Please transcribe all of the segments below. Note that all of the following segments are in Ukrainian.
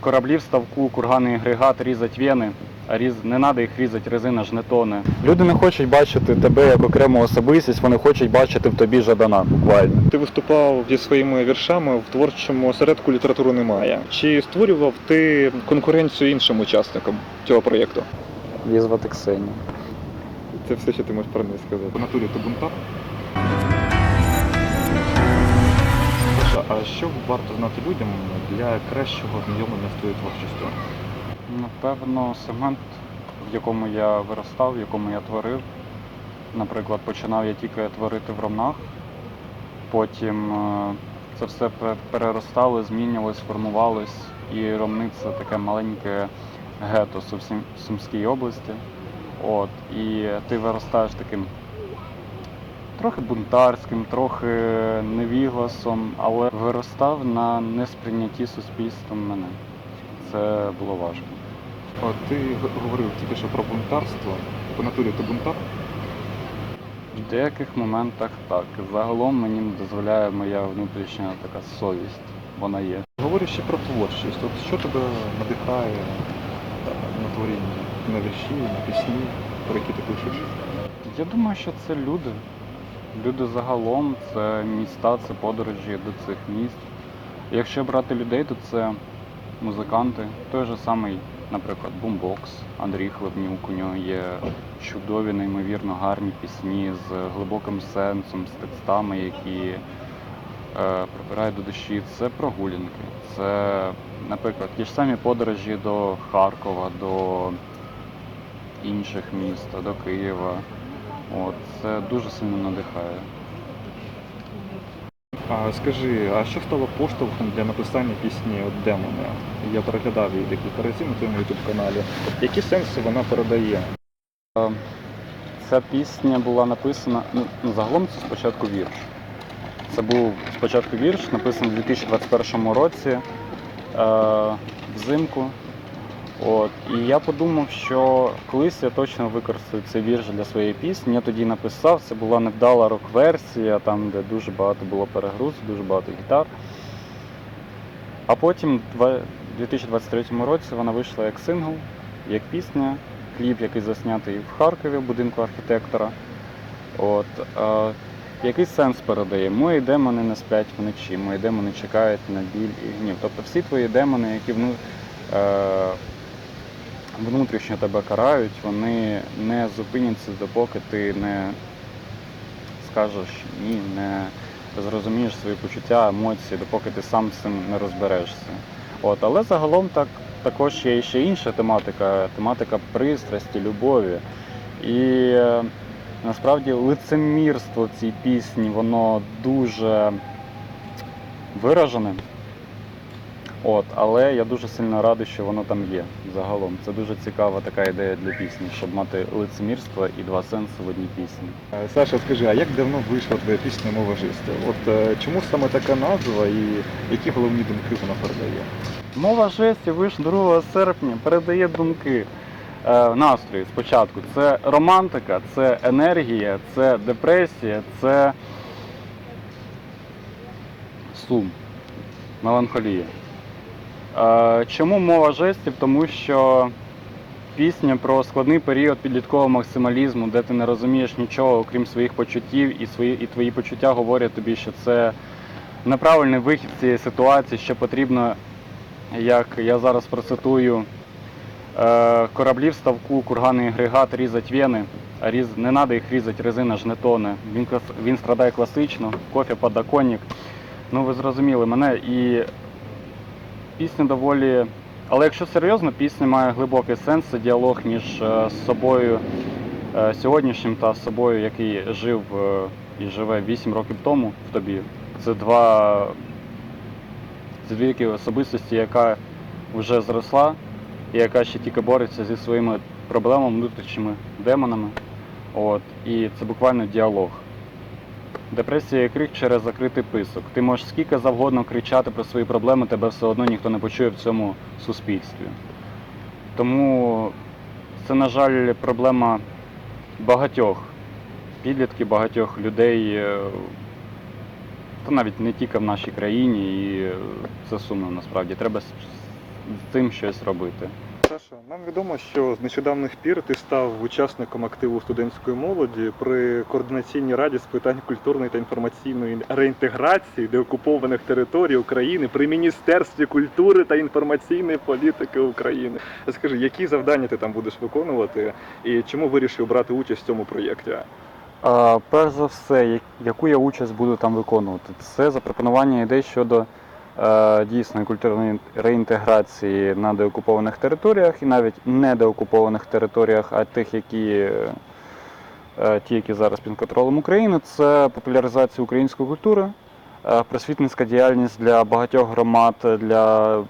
кораблі в ставку, курганний агрегат, різать вени, а різ... не треба їх різати, резина ж не тоне. Люди не хочуть бачити тебе як окрему особистість, вони хочуть бачити в тобі Жадана, буквально. Ти виступав зі своїми віршами в творчому осередку літератури немає. Чи створював ти конкуренцію іншим учасникам цього проєкту? Візвати Ксенію. Це все, що ти можеш про неї сказати. По натурі ти бунтар? Що варто знати людям для кращого знайомлення з твоєю творчістю? Напевно, сегмент, в якому я виростав, в якому я творив. Наприклад, починав я тільки творити в ромнах, потім е, це все переростало, змінювалось, формувалось. І ромни це таке маленьке гето в Сумській області. От, і ти виростаєш таким трохи бунтарським, трохи невігласом, але виростав на несприйнятті суспільством мене. Це було важко. От ти говорив тільки що про бунтарство. По натурі ти бунтар? В деяких моментах так. Загалом мені не дозволяє моя внутрішня така совість. Вона є. Говорю ще про творчість. От що тебе надихає е, на творіння? На вірші, на пісні, про які ти пишеш? Я думаю, що це люди. Люди загалом, це міста, це подорожі до цих міст. Якщо брати людей, то це музиканти. Той же самий, наприклад, Бумбокс, Андрій Хлебнюк. У нього є чудові, неймовірно гарні пісні з глибоким сенсом, з текстами, які е, прибирають до душі. Це прогулянки. Це, наприклад, ті ж самі подорожі до Харкова, до інших міст, до Києва. От, це дуже сильно надихає. А скажи, а що стало поштовхом для написання пісні от Демони? Я переглядав її декілька разів на твоєму youtube каналі. Які сенси вона передає? Е, Ця пісня була написана, ну, ну, загалом це спочатку вірш. Це був спочатку вірш, написаний у 2021 році е, взимку. От. І я подумав, що колись я точно використаю цей вірш для своєї пісні. Я тоді написав, це була невдала рок-версія, там, де дуже багато було перегруз, дуже багато гітар. А потім у 2023 році вона вийшла як сингл, як пісня, кліп, який заснятий в Харкові, в будинку архітектора. От, який сенс передає? Мої демони не сплять вночі, мої демони чекають на біль і гнів. Тобто всі твої демони, які вну, е, внутрішньо тебе карають, вони не зупиняться, допоки ти не скажеш ні, не зрозумієш свої почуття, емоції, допоки ти сам цим не розберешся. От, але загалом так, також є ще інша тематика, тематика пристрасті, любові. І е, насправді лицемірство цій пісні, воно дуже виражене. От, але я дуже сильно радий, що воно там є загалом. Це дуже цікава така ідея для пісні, щоб мати лицемірство і два сенси в одній пісні. Е, Саша, скажи, а як давно вийшла твоя пісня Мова жестів? От е, чому саме така назва і які головні думки вона передає? Мова жестів вийшла 2 серпня, передає думки. Е, настрої спочатку. Це романтика, це енергія, це депресія, це сум, меланхолія. Е, чому мова жестів? Тому що пісня про складний період підліткового максималізму, де ти не розумієш нічого, окрім своїх почуттів, і свої, і твої почуття говорять тобі, що це неправильний вихід цієї ситуації, що потрібно, як я зараз процитую, е, кораблі в ставку, курганний агрегат різать вени, а різ... не треба їх різати, резина ж не тоне. Він, він страдає класично, кофе, подоконник. Ну ви зрозуміли мене і пісня доволі. Але якщо серйозно, пісня має глибокий сенс, це діалог між е, собою е, сьогоднішнім та собою, який жив е, і живе 8 років тому в тобі. Це два це дві особистості, яка вже зросла і яка ще тільки бореться зі своїми проблемами, внутрішніми демонами. От, і це буквально діалог. Депресія і крик через закритий писок. Ти можеш скільки завгодно кричати про свої проблеми, тебе все одно ніхто не почує в цьому суспільстві. Тому це, на жаль, проблема багатьох підлітків, багатьох людей, е, та навіть не тільки в нашій країні, і е, це сумно насправді. Треба з цим щось робити. Саша, нам відомо, що з нещодавних пір ти став учасником активу студентської молоді при координаційній раді з питань культурної та інформаційної реінтеграції деокупованих територій України при Міністерстві культури та інформаційної політики України. Скажи, які завдання ти там будеш виконувати і чому вирішив брати участь в цьому проєкті? Перш за все, яку я участь буду там виконувати, це запропонування ідей щодо дійсної культурної реінтеграції на деокупованих територіях і навіть не деокупованих територіях, а тих, які е, е, ті, які зараз під контролем України, це популяризація української культури, е, просвітницька діяльність для багатьох громад, для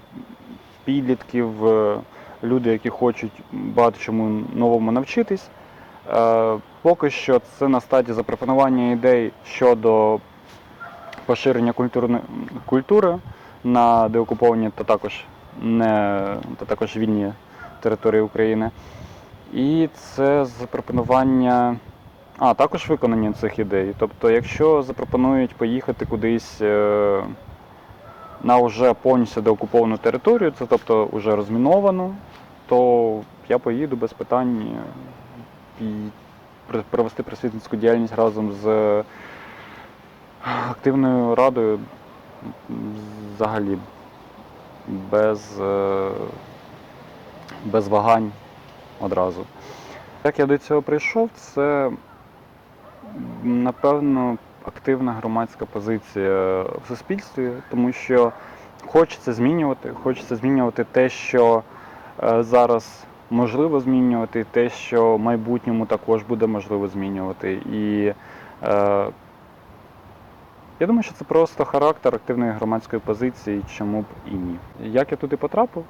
підлітків, е, люди, які хочуть багато чому новому навчитись. Е, Поки що це на стадії запропонування ідей щодо поширення культурни- культури на деокуповані та також не та також вільні території України. І це запропонування, а також виконання цих ідей. Тобто, якщо запропонують поїхати кудись е, на вже повністю деокуповану територію, це тобто вже розміновану, то я поїду без питань е, провести просвітницьку діяльність разом з е, активною радою взагалі без, е, без вагань одразу. Як я до цього прийшов, це напевно активна громадська позиція в суспільстві, тому що хочеться змінювати, хочеться змінювати те, що е, зараз можливо змінювати, те, що в майбутньому також буде можливо змінювати. І е, я думаю, що це просто характер активної громадської позиції, чому б і ні. Як я туди потрапив?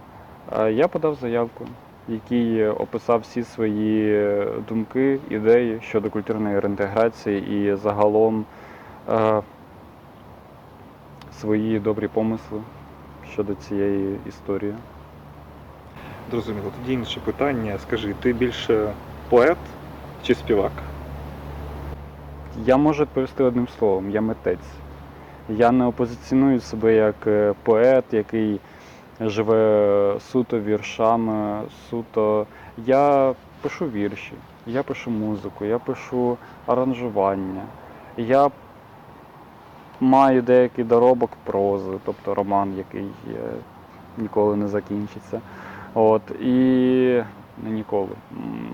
Я подав заявку, в якій описав всі свої думки, ідеї щодо культурної реінтеграції і загалом е, свої добрі помисли щодо цієї історії. Зрозуміло. Тоді інше питання. Скажи, ти більше поет чи співак? Я можу відповісти одним словом, я митець. Я не опозиціоную себе як е, поет, який живе суто віршами, суто. Я пишу вірші, я пишу музику, я пишу аранжування. Я маю деякий доробок прози, тобто роман, який е, ніколи не закінчиться. От, і ніколи.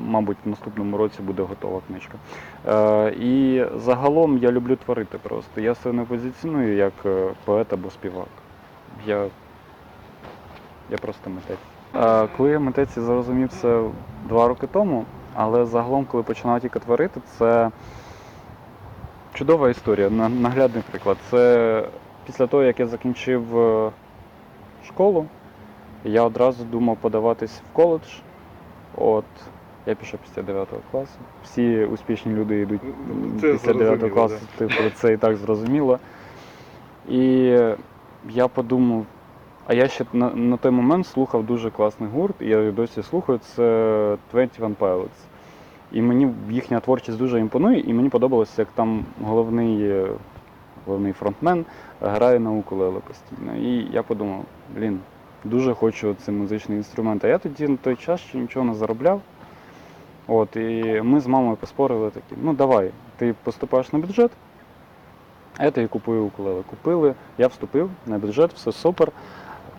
Мабуть, в наступному році буде готова книжка. Е, і загалом я люблю творити просто. Я себе не позиціоную як е, поет або співак. Я, я просто митець. Е, коли я митець я зрозумів це два роки тому, але загалом, коли починав тільки творити, це чудова історія, на- наглядний приклад. Це після того, як я закінчив е, школу, я одразу думав подаватись в коледж. От, я пішов після 9 класу. Всі успішні люди йдуть Це після 9 зрозуміло, класу, типу, це і так зрозуміло. І я подумав, а я ще на, на той момент слухав дуже класний гурт, і я досі слухаю, це 21 Pilots. І мені їхня творчість дуже імпонує, і мені подобалося, як там головний, е, головний фронтмен грає на укулеле постійно. І я подумав, блін, дуже хочу цей музичний інструмент. А я тоді на той час ще нічого не заробляв. От, і ми з мамою поспорили такі, ну давай, ти поступаєш на бюджет, а я тобі купую укулеле. Купили, я вступив на бюджет, все супер.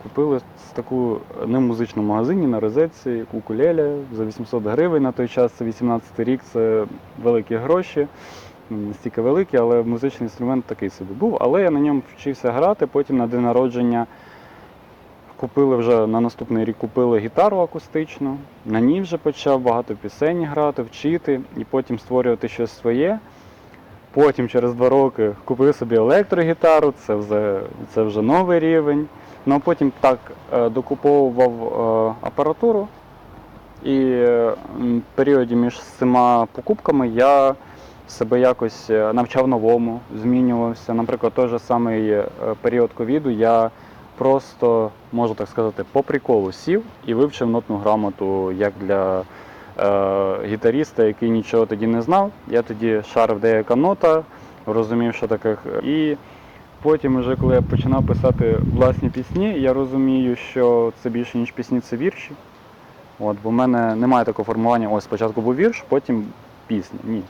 Купили таку не в музичному магазині на розетці укулеле за 800 гривень на той час, це 18 рік, це великі гроші. Ну, Не стільки великі, але музичний інструмент такий собі був. Але я на ньому вчився грати, потім на день народження Купили вже на наступний рік купили гітару акустичну, на ній вже почав багато пісень грати, вчити і потім створювати щось своє. Потім через два роки купив собі електрогітару, це вже, це вже новий рівень. Ну а потім так е, докуповував е, апаратуру. І е, в періоді між цими покупками я себе якось навчав новому, змінювався. Наприклад, той же самий період ковіду я просто, можу так сказати, по приколу сів і вивчив нотну грамоту як для е, гітаріста, який нічого тоді не знав. Я тоді шарив деяка нота, розумів, що таке. І Потім, уже коли я починав писати власні пісні, я розумію, що це більше, ніж пісні, це вірші. От, бо в мене немає такого формування, ось спочатку був вірш, потім пісня. Ні.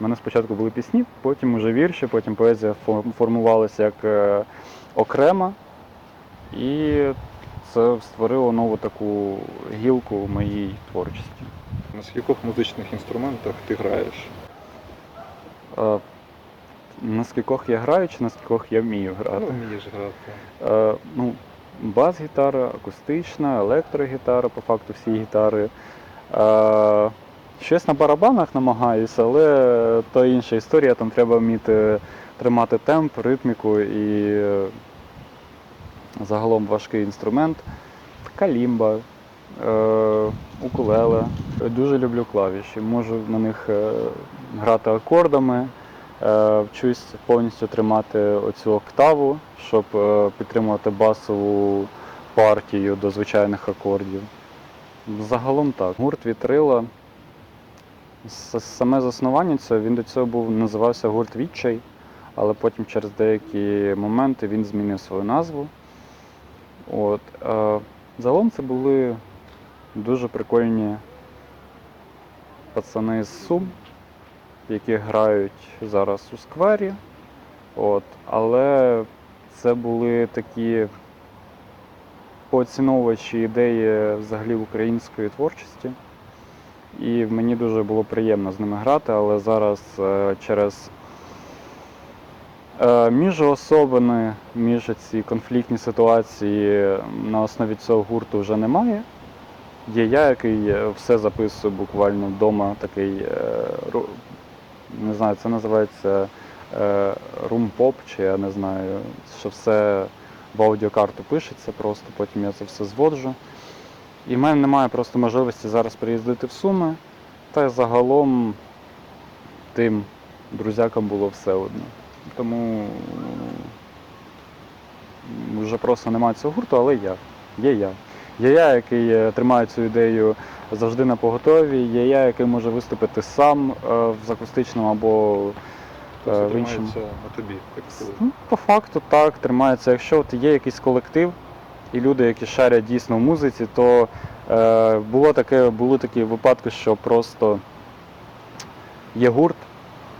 У мене спочатку були пісні, потім вже вірші, потім поезія формувалася як е, окрема. І це створило нову таку гілку в моїй творчості. На скількох музичних інструментах ти граєш? Е, на скількох я граю, чи на скількох я вмію грати? Ну, вмієш грати. Е, ну, бас-гітара, акустична, електрогітара, по факту всі гітари. Е, щось на барабанах намагаюся, але то інша історія, там треба вміти тримати темп, ритміку і загалом важкий інструмент. Калімба, е, укулеле. Дуже люблю клавіші. Можу на них е, грати акордами. Е, Вчусь повністю тримати оцю октаву, щоб підтримувати басову партію до звичайних акордів. Загалом так. Гурт Вітрила. Саме заснування це він до цього був називався гурт Відчай, але потім через деякі моменти він змінив свою назву. От, загалом це були дуже прикольні пацани з Сум, які грають зараз у сквері. От, але це були такі поціновувачі ідеї взагалі української творчості. І мені дуже було приємно з ними грати, але зараз е, через е, міжособини, між ці конфліктні ситуації на основі цього гурту вже немає. Є я, який е, все записую буквально вдома, такий, е, не знаю, це називається рум-поп, чи я не знаю, що все в аудіокарту пишеться, просто потім я це все зводжу. І в мене немає просто можливості зараз приїздити в Суми, та й загалом тим друзякам було все одно. Тому вже просто немає цього гурту, але я. Є я. Є я, який е, тримає цю ідею завжди на поготові, є я, який може виступити сам е, в акустичному або Тобто в іншому. тримається на тобі, так сказати. Ну, по факту так, тримається. Якщо от є якийсь колектив і люди, які шарять дійсно в музиці, то е, було таке, були такі випадки, що просто є гурт,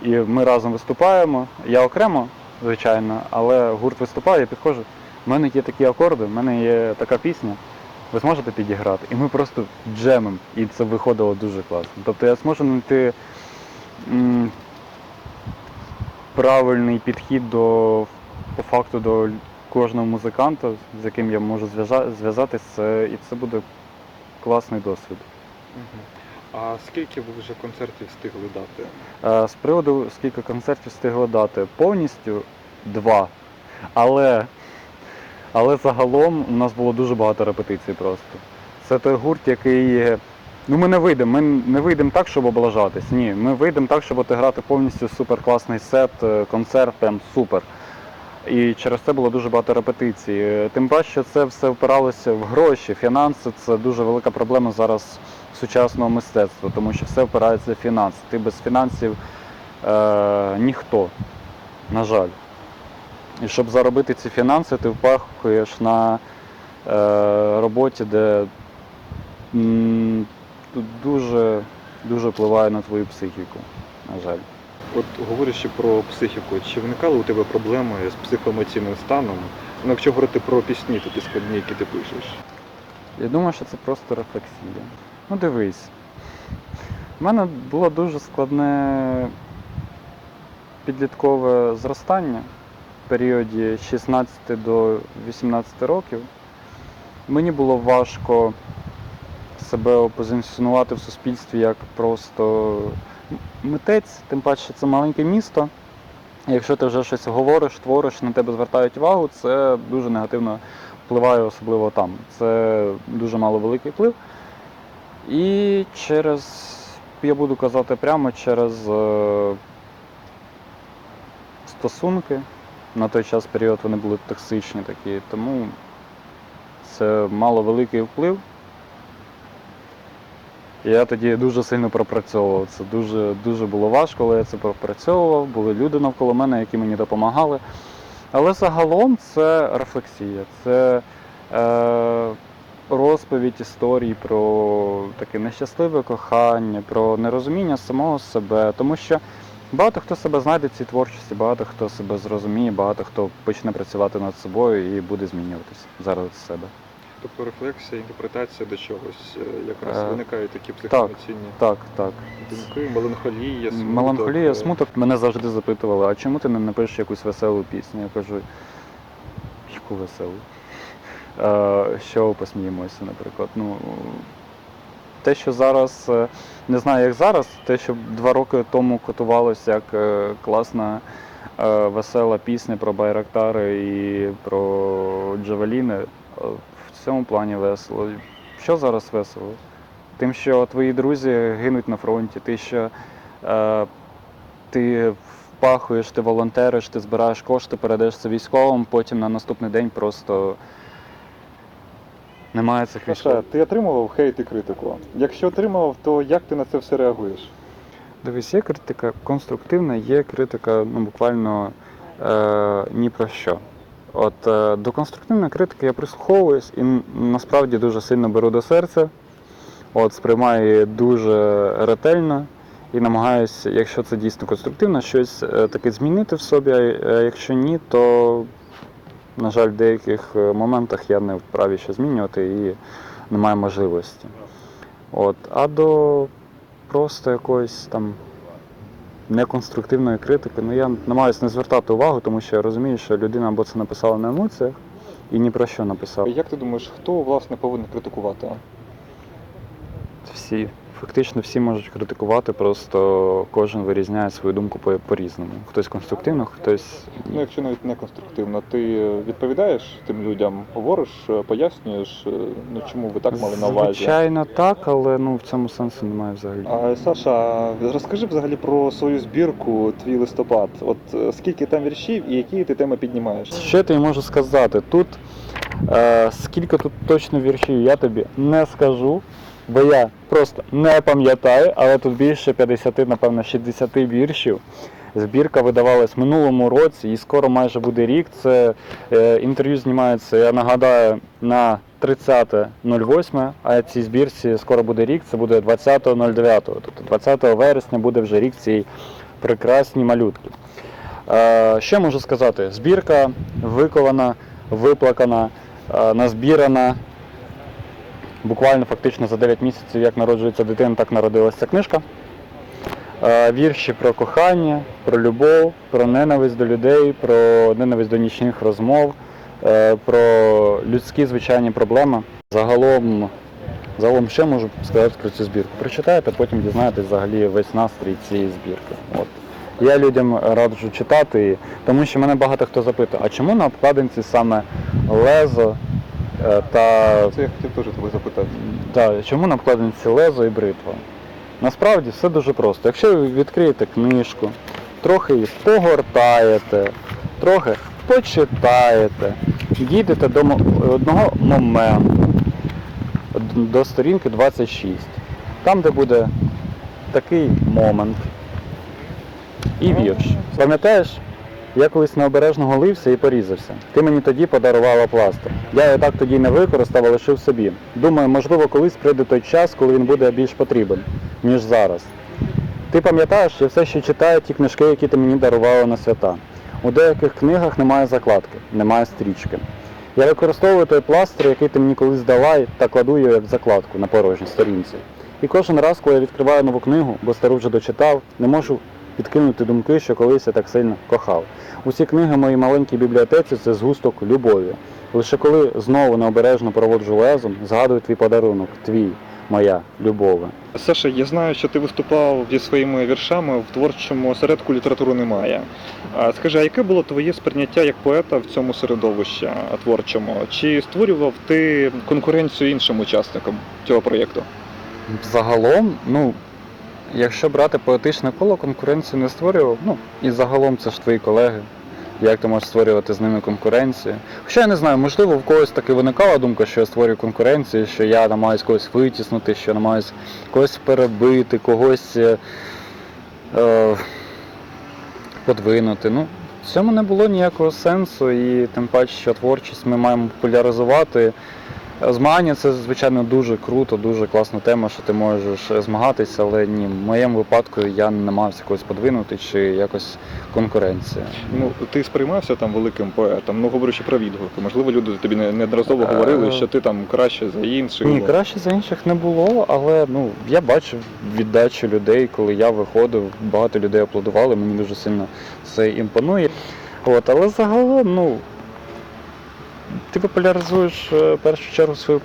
і ми разом виступаємо. Я окремо, звичайно, але гурт виступає, я підходжу. У мене є такі акорди, в мене є така пісня. Ви зможете підіграти? І ми просто джемим, і це виходило дуже класно. Тобто я зможу знайти правильний підхід до по факту до кожного музиканта, з яким я можу зв'язатись, і це буде класний досвід. А скільки ви вже концертів встигли дати? Е, З приводу, скільки концертів встигли дати, повністю два. Але, але загалом у нас було дуже багато репетицій просто. Це той гурт, який. Ну, ми не вийдемо. Ми не вийдемо так, щоб облажатись. Ні, ми вийдемо так, щоб отиграти повністю суперкласний сет, е, концерт, прям супер. І через це було дуже багато репетицій. Е, Тим паче це все впиралося в гроші, фінанси це дуже велика проблема зараз сучасного мистецтва, тому що все впирається в фінанси. Ти без фінансів е, ніхто, на жаль. І щоб заробити ці фінанси, ти впахуєш на е, роботі, де м, тут дуже, дуже впливає на твою психіку, на жаль. От говорячи про психіку, чи виникали у тебе проблеми з психоемоційним станом? Ну, якщо говорити про пісні, такі складні, які ти пишеш. Я думаю, що це просто рефлексія. Ну дивись. У мене було дуже складне підліткове зростання в періоді 16 до 18 років. Мені було важко себе опозиціонувати в суспільстві як просто митець, тим паче це маленьке місто. Якщо ти вже щось говориш, твориш, на тебе звертають увагу, це дуже негативно впливає особливо там. Це дуже мало великий вплив. І через, я буду казати прямо, через е, стосунки. На той час період вони були токсичні такі, тому це мало великий вплив. Я тоді дуже сильно пропрацьовував. Це дуже, дуже було важко, але я це пропрацьовував. Були люди навколо мене, які мені допомагали. Але загалом це рефлексія, це е, розповідь історій про таке нещасливе кохання, про нерозуміння самого себе. Тому що багато хто себе знайде в цій творчості, багато хто себе зрозуміє, багато хто почне працювати над собою і буде змінюватися заради себе. Тобто рефлексія, інтерпретація до чогось, е, якраз Е, виникають такі психоемоційні Так, так. думки, меланхолія, смуток. Меланхолія, е, смуток. Мене завжди запитували, а чому ти не напишеш якусь веселу пісню? Я кажу, яку веселу? Е, що посміємося, наприклад. Ну, те, що зараз, е, не знаю, як зараз, те, що два роки тому котувалося як е, класна весела пісня про Байрактари і про Джавеліни, в цьому плані весело. Що зараз весело? Тим, що твої друзі гинуть на фронті, ти що е, ти впахуєш, ти волонтериш, ти збираєш кошти, передаєш це військовим, потім на наступний день просто немає цих Саша, ти отримував хейт і критику? Якщо отримував, то як ти на це все реагуєш? Дивись, є критика конструктивна, є критика ну, буквально е, ні про що. От е, до конструктивної критики я прислуховуюсь і насправді дуже сильно беру до серця. От, сприймаю її дуже ретельно і намагаюся, якщо це дійсно конструктивно, щось е, таке змінити в собі. А е, якщо ні, то, на жаль, в деяких е, моментах я не вправі що змінювати і немає можливості. От, а до просто якоїсь там неконструктивної критики. Ну я намагаюся не звертати увагу, тому що я розумію, що людина або це написала на емоціях і ні про що написала. Як ти думаєш, хто власне повинен критикувати? Всі, фактично всі можуть критикувати, просто кожен вирізняє свою думку по- по-різному. Хтось конструктивно, хтось. Ну, якщо навіть не конструктивно, ти відповідаєш тим людям, говориш, е, пояснюєш, е, ну чому ви так мали на увазі? Звичайно, так, але ну в цьому сенсу немає взагалі. А, Саша, розкажи взагалі про свою збірку Твій листопад. От е, скільки там віршів і які ти теми піднімаєш? Що тобі можу сказати? Тут е, скільки тут точно віршів, я тобі не скажу, бо я просто не пам'ятаю, але тут більше 50, напевно, 60 віршів. Збірка видавалась в минулому році і скоро майже буде рік. Це е, інтерв'ю знімається, я нагадаю, на 30.08, а цій збірці скоро буде рік, це буде 20.09. Тобто 20 вересня буде вже рік цій прекрасній малютки. Е, Що можу сказати? Збірка викована, виплакана, е, назбірана. Буквально фактично за 9 місяців, як народжується дитина, так народилася ця книжка. Е, Вірші про кохання, про любов, про ненависть до людей, про ненависть до нічних розмов, е, про людські звичайні проблеми. Загалом, загалом ще можу сказати про цю збірку. Прочитайте, потім дізнаєтесь взагалі весь настрій цієї збірки. От. Я людям раджу читати, тому що мене багато хто запитує, а чому на обкладинці саме лезо та Це я хотів теж тебе запитати. Да, чому на обкладинці лезо і бритва? Насправді все дуже просто. Якщо ви відкриєте книжку, трохи її погортаєте, трохи почитаєте, дійдете до одного моменту, до сторінки 26, там, де буде такий момент і вірш. Пам'ятаєш, я колись необережно голився і порізався. Ти мені тоді подарувала пластир. Я його так тоді не використав, а лишив собі. Думаю, можливо, колись прийде той час, коли він буде більш потрібен, ніж зараз. Ти пам'ятаєш, я все ще читаю ті книжки, які ти мені дарувала на свята. У деяких книгах немає закладки, немає стрічки. Я використовую той пластир, який ти мені колись дала, та кладу його як закладку на порожній сторінці. І кожен раз, коли я відкриваю нову книгу, бо стару вже дочитав, не можу відкинути думки, що колись я так сильно кохав. Усі книги в моїй маленькій бібліотеці це згусток любові. Лише коли знову необережно проводжу лезом, згадую твій подарунок, твій, моя любове. Саша, я знаю, що ти виступав зі своїми віршами в творчому осередку літератури немає. А скажи, а яке було твоє сприйняття як поета в цьому середовищі творчому? Чи створював ти конкуренцію іншим учасникам цього проєкту? Загалом, ну, якщо брати поетичне коло, конкуренцію не створював. Ну, і загалом це ж твої колеги. Як ти можеш створювати з ними конкуренцію? Хоча я не знаю, можливо, в когось таки виникала думка, що я створюю конкуренцію, що я намагаюсь когось витіснути, що намагаюсь когось перебити, когось е, е, подвинути. Ну, в цьому не було ніякого сенсу, і тим паче, що творчість ми маємо популяризувати. Змагання це, звичайно, дуже круто, дуже класна тема, що ти можеш змагатися, але ні, в моєму випадку я не намагався когось подвинути чи якось конкуренція. Ну, ти сприймався там великим поетом, ну говорячи про відгуки. Можливо, люди тобі неодноразово Е, говорили, що ти там краще за інших. Ні, краще за інших не було, але ну я бачив віддачу людей, коли я виходив, багато людей аплодували, мені дуже сильно це імпонує. От, але загалом, ну ти популяризуєш е, в першу чергу свою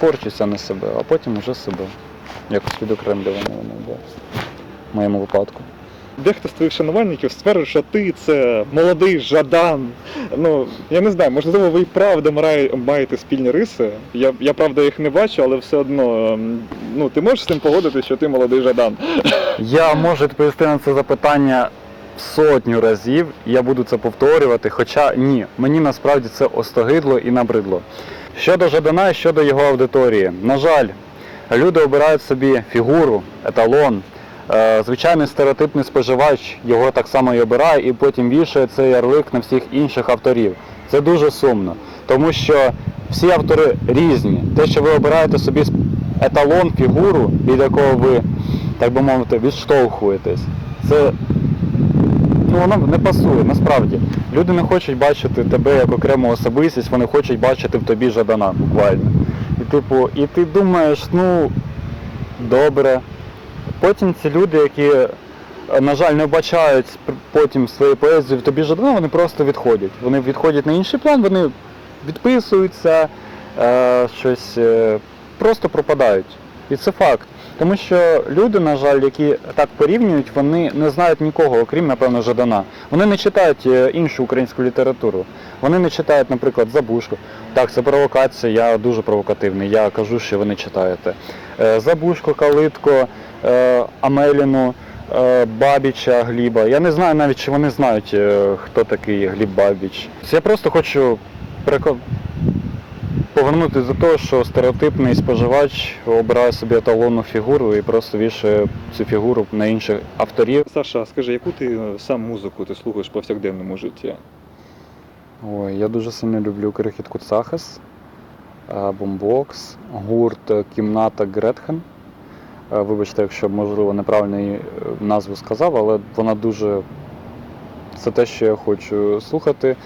творчість, а не себе, а потім вже себе. Якось відокремлювано воно в моєму випадку. Дехто з твоїх шанувальників стверджує, що ти це молодий Жадан. Ну, я не знаю, можливо, ви і правда маєте спільні риси. Я, я правда їх не бачу, але все одно. ем, Ну, ти можеш з цим погодитися, що ти молодий Жадан. Я можу відповісти на це запитання сотню разів, я буду це повторювати, хоча ні, мені насправді це остогидло і набридло. Щодо Жадана і щодо його аудиторії, на жаль, люди обирають собі фігуру, еталон. Е, Звичайний стереотипний споживач його так само і обирає, і потім вішає цей ярлик на всіх інших авторів. Це дуже сумно, тому що всі автори різні. Те, що ви обираєте собі еталон, фігуру, від якого ви так би мовити, відштовхуєтесь. Це ну, воно не пасує, насправді. Люди не хочуть бачити тебе як окрему особистість, вони хочуть бачити в тобі Жадана буквально. І типу, і ти думаєш, ну добре. Потім ці люди, які, на жаль, не вбачають потім своєї поезії в тобі Жадана, вони просто відходять. Вони відходять на інший план, вони відписуються, е, щось е, просто пропадають. І це факт. Тому що люди, на жаль, які так порівнюють, вони не знають нікого, окрім, напевно, Жадана. Вони не читають е, іншу українську літературу. Вони не читають, наприклад, Забушко. Так, це провокація, я дуже провокативний, я кажу, що ви не читаєте. Е, Забушко, Калитко, е, Амеліну, Бабіча, Гліба. Я не знаю навіть, чи вони знають, хто такий Гліб Бабіч. Я просто хочу переко- повернути до того, що стереотипний споживач обирає собі еталонну фігуру і просто вішає цю фігуру на інших авторів. Саша, скажи, яку ти е, сам музику ти слухаєш повсякденному житті? Ой, я дуже сильно люблю крихіт Куцахас, е, бомбокс, гурт е, Кімната Гретхен. Вибачте, якщо можливо неправильно її, назву сказав, але вона дуже. Це те, що я хочу слухати.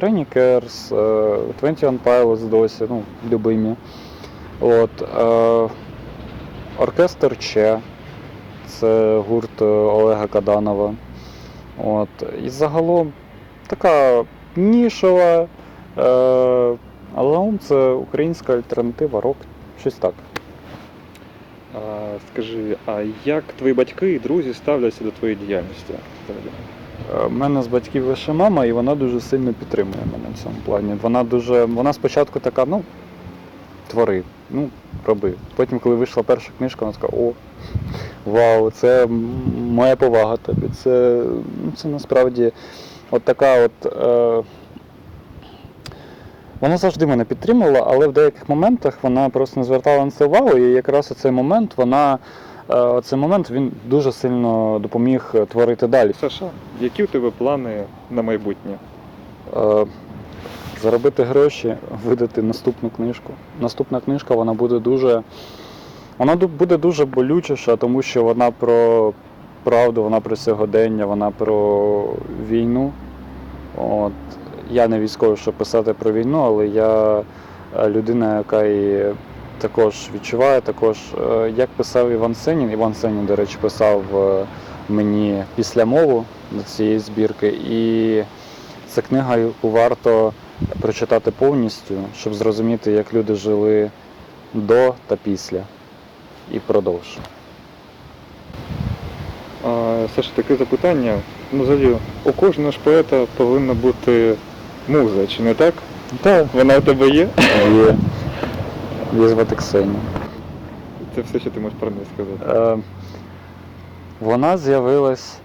Рені Керс, е, 21 Pilots досі, ну, любимі. От, е, Оркестр Че, це гурт е, Олега Каданова. От, і загалом така нішова, е, але це українська альтернатива, рок, щось так. А, скажи, а як твої батьки і друзі ставляться до твоєї діяльності? У мене з батьків лише мама, і вона дуже сильно підтримує мене в цьому плані. Вона дуже. Вона спочатку така, ну, твори, ну, роби. Потім, коли вийшла перша книжка, вона така, о, вау, це моя повага тобі. Це, ну, це насправді от така от. Е, вона завжди мене підтримувала, але в деяких моментах вона просто не звертала на це увагу, і якраз у цей момент вона. Е, Цей момент він дуже сильно допоміг е, творити далі. Саша, які у тебе плани на майбутнє? Е, заробити гроші, видати наступну книжку. Наступна книжка вона буде дуже. Вона буде дуже болючіша, тому що вона про правду, вона про сьогодення, вона про війну. От. Я не військовий, щоб писати про війну, але я людина, яка і також відчуває, також, е, як писав Іван Сенін. Іван Сенін, до речі, писав е, мені після мову до цієї збірки. І це книга, яку варто прочитати повністю, щоб зрозуміти, як люди жили до та після і впродовж. А, Саша, таке запитання. Ну, взагалі, у кожного ж поета повинна бути муза, чи не так? Так, Вона у тебе є? є. Її звати Ксенія. Це все, що ти можеш про неї сказати. Е, вона з'явилась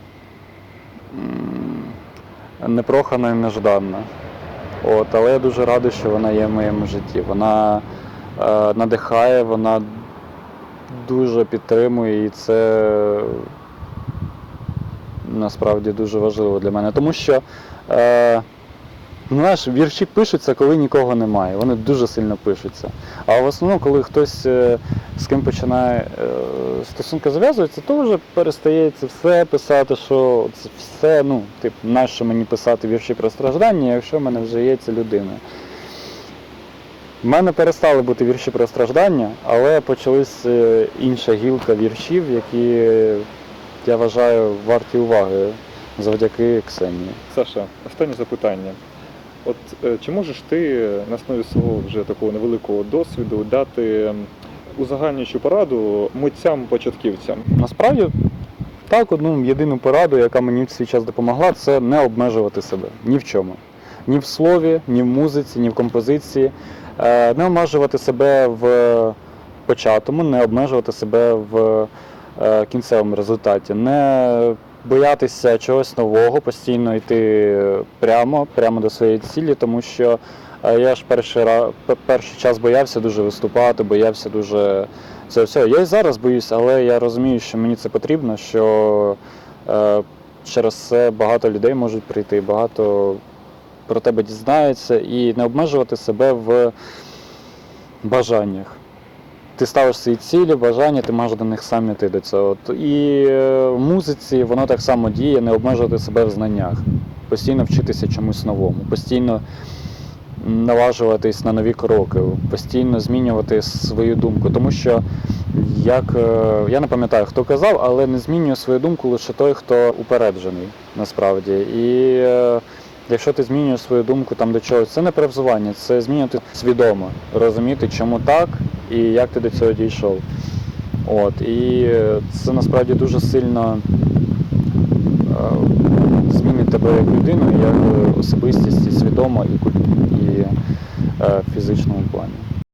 м, непрохана і нежданна. От, але я дуже радий, що вона є в моєму житті. Вона е, надихає, вона дуже підтримує, і це насправді дуже важливо для мене. Тому що Е, знаєш, вірші пишуться, коли нікого немає. Вони дуже сильно пишуться. А в основному, коли хтось е, з ким починає е, стосунки зав'язуються, то вже перестає це все писати, що це все, ну, типу, нащо мені писати вірші про страждання, якщо в мене вже є ця людина. У мене перестали бути вірші про страждання, але почалась е, інша гілка віршів, які я вважаю варті уваги завдяки Ксенії. Саша, останнє запитання. От е, чи можеш ти на основі свого вже такого невеликого досвіду дати узагальнюючу пораду митцям-початківцям? Насправді, так, одну єдину пораду, яка мені в свій час допомогла, це не обмежувати себе ні в чому. Ні в слові, ні в музиці, ні в композиції. Е, Не обмежувати себе в початому, не обмежувати себе в е, кінцевому результаті. Не боятися чогось нового, постійно йти прямо, прямо до своєї цілі, тому що е, я ж перший, перший час боявся дуже виступати, боявся дуже це все. Я і зараз боюсь, але я розумію, що мені це потрібно, що е, через це багато людей можуть прийти, багато про тебе дізнаються і не обмежувати себе в бажаннях. Ти ставиш свої цілі, бажання, ти маєш до них сам іти до цього. І е, в музиці воно так само діє, не обмежувати себе в знаннях, постійно вчитися чомусь новому, постійно наважуватись на нові кроки, постійно змінювати свою думку. Тому що, як е, я не пам'ятаю, хто казав, але не змінює свою думку лише той, хто упереджений насправді. І е, якщо ти змінюєш свою думку там до чогось, це не перевзування, це змінювати свідомо, розуміти, чому так і як ти до цього дійшов. От, і це насправді дуже сильно е, змінить тебе як людину, як особистість і свідомо, і, куль- і е, в фізичному плані.